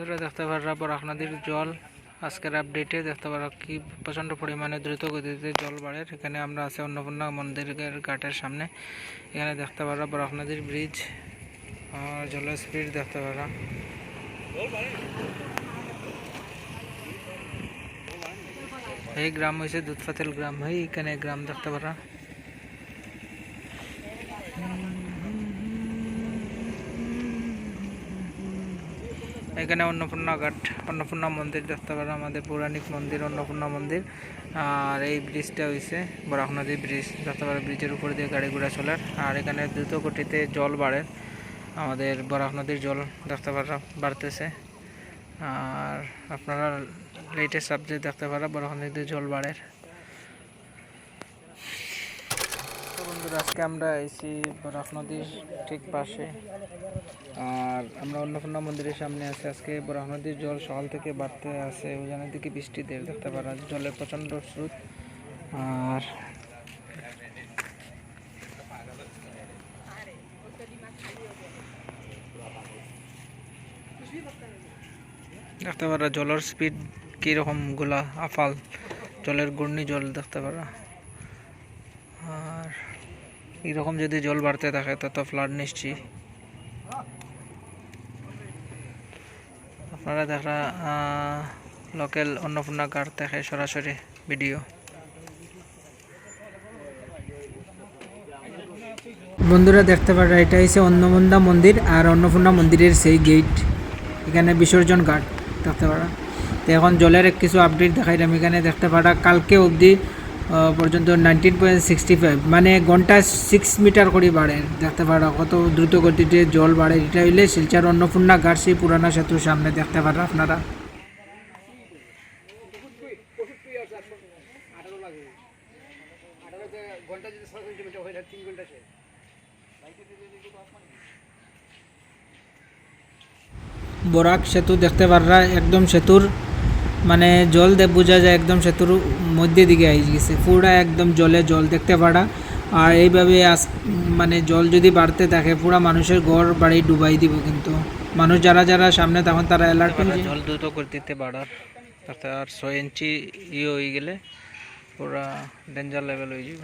বন্ধুরা দেখতে পাররা বরাক নদীর জল। আজকের আপডেটে দেখতে পারা কি প্রচণ্ড পরিমাণে দ্রুত গতিতে জল বাড়ে। এখানে আমরা আছি অন্নপূর্ণা মন্দিরের ঘাটের সামনে। এখানে দেখতে পারা বরাক নদীর ব্রিজ জলের স্পিড দেখতে পারা এই গ্রাম হয়েছে দুধপাতেল গ্রাম। হয় এখানে গ্রাম দেখতে পারা এখানে অন্নপূর্ণা ঘাট অন্নপূর্ণা মন্দির দেখতে পারো, আমাদের পৌরাণিক মন্দির, অন্নপূর্ণা মন্দির। আর এই ব্রিজটা হয়েছে বরাক নদী ব্রিজ দেখতে পারো ব্রিজের উপর দিয়ে গাড়ি ঘোড়া চলে। আর এখানে দ্রুত গতিতে জল বাড়ে, আমাদের বরাক নদীর জল দেখতে পারো বাড়তেছে। আর আপনারা লেটেস্ট সাবজেক্ট দেখতে পারো বরাক নদীর জল বাড়ে তো বন্ধুরা আজকে আমরা এসি বরাক নদীর ঠিক পাশে। আর আমরা অন্নপূর্ণা মন্দিরের সামনে আছি। আজকে বরাক নদীর জল সকাল থেকে বাড়তে আছে। ওইখানের দিকে বৃষ্টি দেব দেখতে পারা জলের প্রচণ্ড স্রোত। আর দেখতে পারা, জলের স্পিড কীরকমগুলা, আফাল, জলের ঘূর্ণি জল দেখতে পারা। এরকম যদি জল বাড়তে থাকে তত ফ্লাড নিশ্চয়ই। আপনারা দেখা লোকাল অন্নপূর্ণা ঘাট দেখে সরাসরি ভিডিও বন্ধুরা, দেখতে পারা এটা হচ্ছে অন্নপূর্ণা মন্দির আর অন্নপূর্ণা মন্দিরের সেই গেট এখানে বিসর্জন ঘাট, দেখতে পারা তো এখন জলের কিছু আপডেট দেখাইলাম। এখানে দেখতে পারা কালকে অবধি পর্যন্ত নাইনটিন পয়েন্ট সিক্সটি ফাইভ মানে ঘন্টায় সিক্স মিটার করে বাড়ে, দেখতে পারা কত দ্রুত গতিতে জল বাড়ে, এটা হইলে শিলচার অন্নপূর্ণা ঘাট, সেই পুরানা সেতুর সামনে, দেখতে পারা আপনারা। বরাক সেতু দেখতে পাররা একদম সেতুর মানে জল দে বোঝা যায় একদম সেতুর মধ্যে দিকে আই গেছে। পুরা একদম জলে জল দেখতে পারা আর এইভাবে আস মানে জল যদি বাড়তে থাকে, পুরা মানুষের ঘর বাড়ি ডুবাই দিব কিন্তু। মানুষ যারা যারা সামনে, তখন তারা অ্যালার্ট জল দ্রুত করতে বাড়ার তাতে আর ছয় ইঞ্চি ইয়ে হয়ে গেলে পুরা ডেঞ্জার লেভেল হয়ে যাব।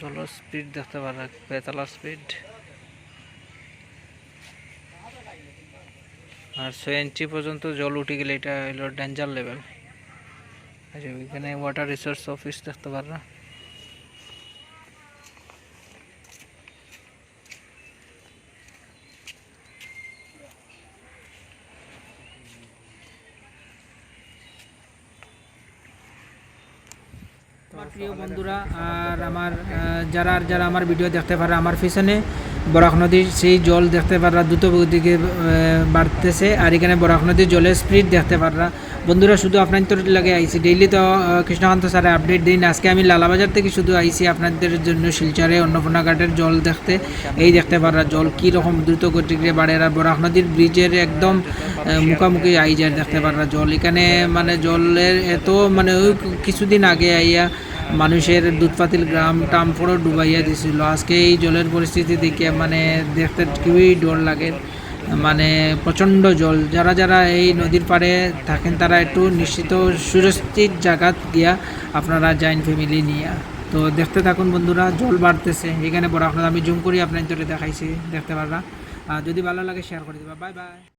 জলের স্পিড দেখতে পারা বেতালার স্পিড আর ছয় ইঞ্চি পর্যন্ত জল উঠে গেলে এটা হলো ডেঞ্জার লেভেল আচ্ছা এখানে ওয়াটার রিসোর্স অফিস দেখতে পাররা প্রিয় বন্ধুরা আর আমার যারা আর যারা আমার ভিডিও দেখতে পারে আমার পিছনে বরাক নদীর সেই জল দেখতে পাররা দ্রুত আহ, বাড়তেছে। আর এখানে বরাক নদীর জলের স্পিড দেখতে পাররা। বন্ধুরা শুধু আপনাদের লাগে আইসি। ডেইলি তো কৃষ্ণকান্ত স্যারে আপডেট দিন আজকে আমি লালাবাজার থেকে শুধু আইসি আপনাদের জন্য শিলচরে অন্নপূর্ণা ঘাটের জল দেখতে। এই দেখতে পাররা জল কী রকম দ্রুত গতিকে বাড়ে। আর বরাক নদীর ব্রিজের একদম মুখামুখি যায় দেখতে পাররা। জল এখানে মানে জলের এত মানে কিছুদিন আগে আইয়া মানুষের দুধপাতিল গ্রাম টাম পুরো ডুবাইয়া দিছিল। আজকে এই জলের পরিস্থিতি দেখে মানে দেখতে খুবই ডর লাগে। মানে প্রচণ্ড জল। যারা যারা এই নদীর পাড়ে থাকেন, তারা একটু নিশ্চিত সুরক্ষিত জায়গা গিয়া আপনারা জাইন ফ্যামিলি নিয়ে। তো দেখতে থাকুন বন্ধুরা, জল বাড়তেছে। এখানে বড় আপনার আমি জুম করি আপনার দেখাইছি। দেখতে আর যদি ভালো লাগে শেয়ার করে দেবা। Bye bye